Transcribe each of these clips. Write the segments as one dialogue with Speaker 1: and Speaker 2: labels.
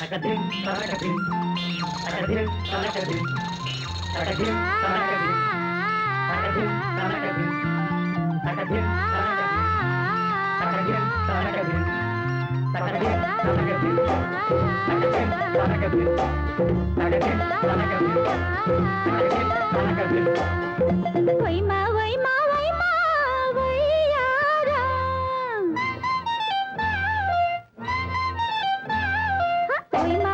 Speaker 1: తకదిం తలకదిం తకదిం తలకదిం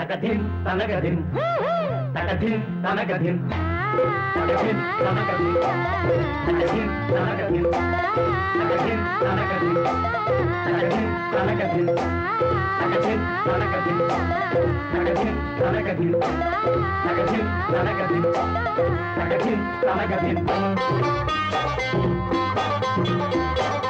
Speaker 1: వైమా తనగధిం వయ్యారా తనగధిం గిమా తనగధిం వైమా తనగధిం కాదియోవారా తనగధిం సింగారా తనగధిం వ్యాపారం తనగధిం నీదే తనగధిం సిగ్గేస్తే తనగధిం ఒగ్గేస్తే తనగధిం Thank you.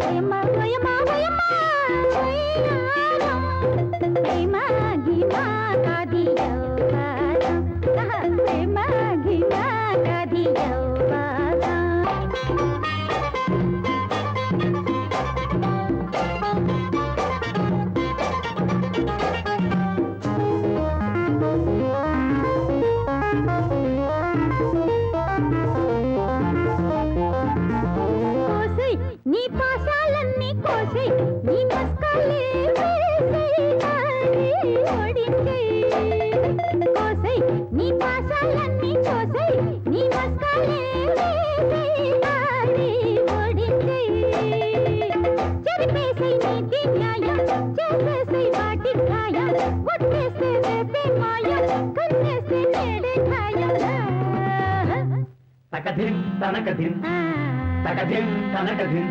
Speaker 2: ఓయమ్మా, ఓయమ్మా, ఓయమ్మా,
Speaker 1: తనకధిన్ తనకధిన్ తనకధిన్ తనకధిన్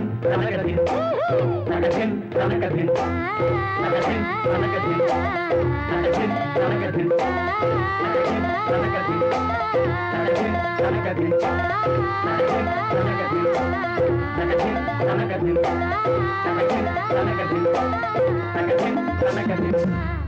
Speaker 1: నగదిన్ నగదిన్ నగదిన్ నగదిన్ నగదిన్ నగదిన్ నగదిన్ నగదిన్ నగదిన్ నగదిన్ నగదిన్ నగదిన్ నగదిన్ నగదిన్ నగదిన్ నగదిన్ నగదిన్ నగదిన్ నగదిన్